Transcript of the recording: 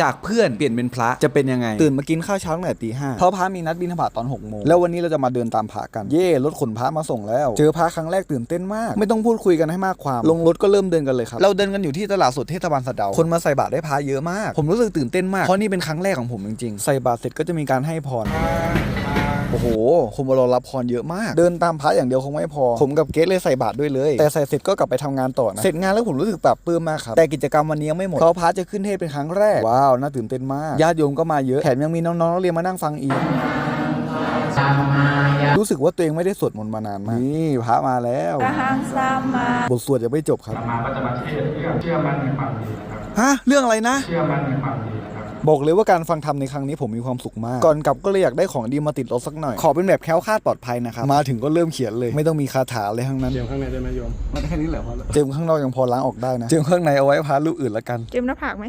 จากเพื่อนเปลี่ยนเป็นพระจะเป็นยังไง ตื่นมากินข้าวเช้าตั้งแต่ตีห้าเพราะพระมีนัดบินธบาตตอน6กโมงแล้ววันนี้เราจะมาเดินตามพระกัน เย่รถขนพระมาส่งแล้ว เจอพระครั้งแรกตื่นเต้นมาก ไม่ต้องพูดคุยกันให้มากความ ลงรถก็เริ่มเดินกันเลยครับ เราเดินกันอยู่ที่ตลาดสดเทศบาลสะเดา คนมาใส่บาตรได้พระเยอะมาก ผมรู้สึกตื่นเต้นมาก เพราะนี่เป็นครั้งแรกของผมจริงๆ ใส่บาตรเสร็จก็จะมีการให้พร โอ้โหคนมารอรับพรเยอะมาก เดินตามพระอย่างเดียวคงไม่พอ ผมกับเกสเลยใส่บาตรด้วยเลย แต่ใส่เสร็จก็กลับไปทำงานต่อนะ เสร็จงานแล้วผมรู้สึกปรับปลื้มมากครับ แต่กิจกรรมวันนี้ยังไม่หมดเพราะพระจะขึ้นเทศน์เป็นครั้งแรก ว้าว น่าตื่นเต้นมาก ญาติโยมก็มาเยอะ แถมยังมีน้องๆนักเรียนมานั่งฟังอีกรู้สึกว่าตัวเองไม่ได้สวดมนต์มานานมาก นี่พระมาแล้วอะหังสัมมาบทสวดยังไม่จบครับมาก็จะมาเทศน์เรื่องเชื่อมั่นในความดีนะครับ ฮะ เรื่องอะไรนะ เชื่อมั่นในความดีนะครั บบอกเลยว่าการฟังธรรมในครั้งนี้ผมมีความสุขมาก ก่อนกลับก็เลยอยากได้ของดีมาติดรถสักหน่อย ขอเป็นแบบแคล้วคลาดปลอดภัยนะครับ มาถึงก็เริ่มเขียนเลย ไม่ต้องมีคาถาเลยทั้งนั้นเดี๋ยวข้างในได้ไหมโยมมันแค่นี้แหละพอเจิมข้างนอกยังพอล้างออกได้นะ เจิมข้างในเอาไว้พาลูกอื่นละกัน เจมส์หน้าผากไหม